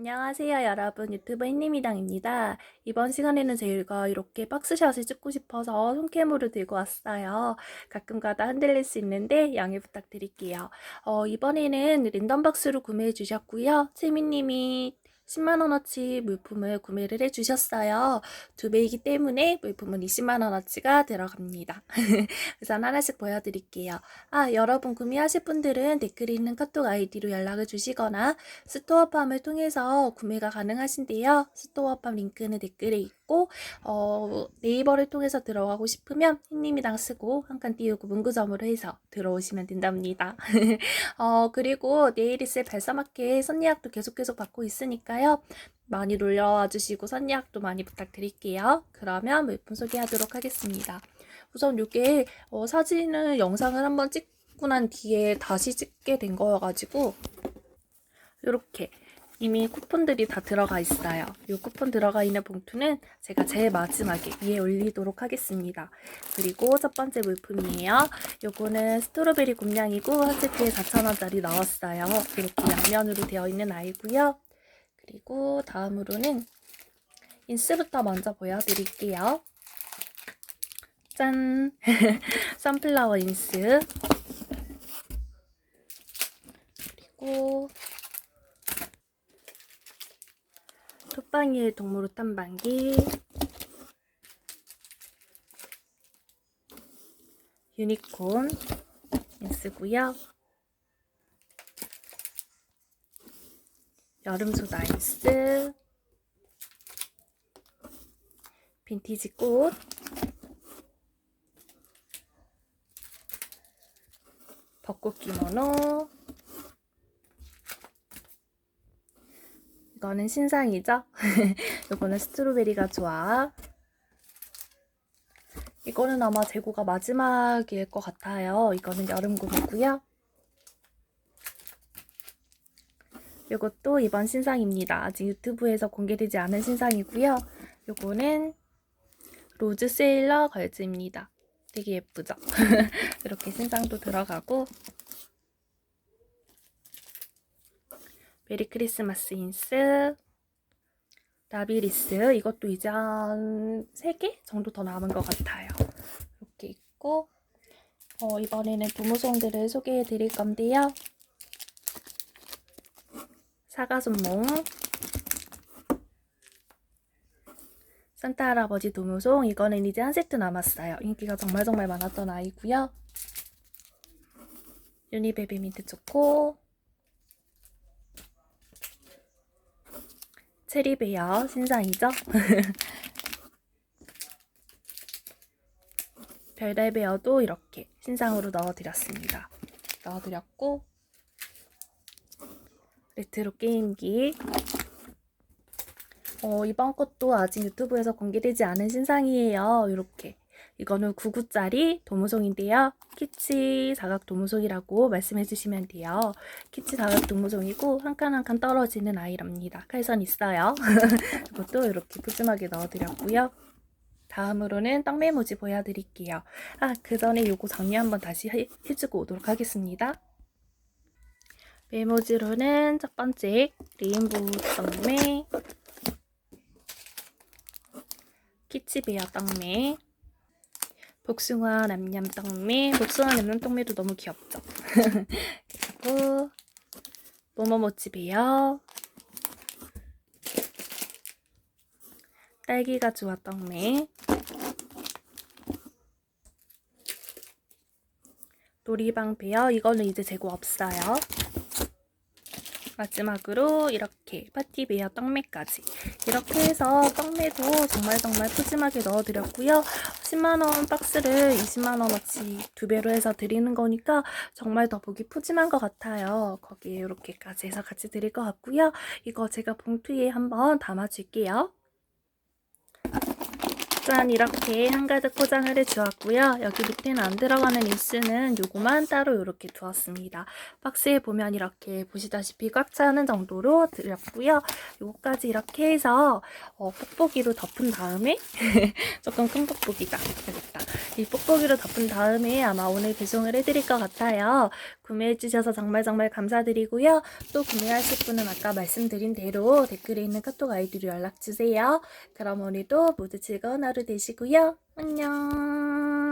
안녕하세요 여러분 유튜브 햇님이당입니다. 이번 시간에는 제가 이렇게 박스샷을 찍고 싶어서 손캠으로 들고 왔어요. 가끔가다 흔들릴 수 있는데 양해 부탁드릴게요. 어, 이번에는 랜덤박스로 구매해 주셨고요. 채미님이 10만원어치 물품을 구매를 해주셨어요. 두 배이기 때문에 물품은 20만원어치가 들어갑니다. 우선 하나씩 보여드릴게요. 아, 여러분 구매하실 분들은 댓글에 있는 카톡 아이디로 연락을 주시거나 스토어팜을 통해서 구매가 가능하신데요. 스토어팜 링크는 댓글에 있고 어, 네이버를 통해서 들어가고 싶으면 햇님이랑 쓰고 한 칸 띄우고 문구점으로 해서 들어오시면 된답니다. 어, 그리고 내일 있을 발사마켓 선예약도 계속 계속 받고 있으니까 요. 많이 놀러와 주시고 선예약도 많이 부탁드릴게요. 그러면 물품 소개하도록 하겠습니다. 우선 이게 어, 사진을 영상을 한번 찍고 난 뒤에 다시 찍게 된 거여가지고 이렇게 이미 쿠폰들이 다 들어가 있어요. 이 쿠폰 들어가 있는 봉투는 제가 제일 마지막에 위에 올리도록 하겠습니다. 그리고 첫 번째 물품이에요. 요거는 스트로베리 곰냥이고 한 세트에 4,000원짜리 나왔어요. 이렇게 양면으로 되어 있는 아이고요. 그리고 다음으로는 인스부터 먼저 보여드릴게요. 짠! 선플라워 인스. 그리고 톱방이의 동물 탐방기. 유니콘 인스고요. 여름소다 인스. 빈티지 꽃. 벚꽃 기모노. 이거는 신상이죠? 이거는 스트로베리가 좋아. 이거는 아마 재고가 마지막일 것 같아요. 이거는 여름곰이고요. 이것도 이번 신상입니다. 아직 유튜브에서 공개되지 않은 신상이고요. 요거는 로즈 세일러 걸즈입니다. 되게 예쁘죠? 이렇게 신상도 들어가고 메리 크리스마스 인스 라비리스 이것도 이제 한 3개 정도 더 남은 것 같아요. 이렇게 있고 어, 이번에는 도무송들을 소개해 드릴 건데요. 사과손몽 산타 할아버지 도무송 이거는 이제 한 세트 남았어요. 인기가 정말 정말 많았던 아이고요. 유니베비 민트 초코 체리베어 신상이죠? 별달베어도 이렇게 신상으로 넣어드렸습니다. 넣어드렸고 레트로 게임기 어, 이번 것도 아직 유튜브에서 공개되지 않은 신상이에요. 이렇게 이거는 9구짜리 도무송인데요. 키치 사각 도무송이라고 말씀해 주시면 돼요. 키치 사각 도무송이고 한 칸 한 칸 떨어지는 아이랍니다. 칼선 있어요. 이것도 이렇게 푸짐하게 넣어드렸고요. 다음으로는 떡메모지 보여드릴게요. 아, 그 전에 요거 정리 한번 다시 해, 해주고 오도록 하겠습니다. 메모지로는 첫 번째 레인보우 떡메 키치베어 떡메 복숭아 남냠 떡메 복숭아 남냠 떡메도 너무 귀엽죠? 그리고 모모모치 베어 딸기가 좋아 떡메 놀이방 베어 이거는 이제 재고 없어요 마지막으로 이렇게 파티베어 떡매까지 이렇게 해서 떡매도 정말 정말 푸짐하게 넣어드렸고요. 10만원 박스를 20만원어치 두 배로 해서 드리는 거니까 정말 더 보기 푸짐한 것 같아요. 거기에 이렇게까지 해서 같이 드릴 것 같고요. 이거 제가 봉투에 한번 담아줄게요. 짠 이렇게 한가득 포장을 해주었고요. 여기 밑에는 안 들어가는 뉴스는 요거만 따로 이렇게 두었습니다. 박스에 보면 이렇게 보시다시피 꽉 차는 정도로 드렸고요. 요거까지 이렇게 해서 어, 뽁뽁이로 덮은 다음에 조금 큰 뽁뽁이다. 여기다. 이 뽁뽁이로 덮은 다음에 아마 오늘 배송을 해드릴 것 같아요. 구매해주셔서 정말 정말 감사드리고요. 또 구매하실 분은 아까 말씀드린 대로 댓글에 있는 카톡 아이디로 연락주세요. 그럼 오늘도 모두 즐거운 하루 되시고요. 안녕.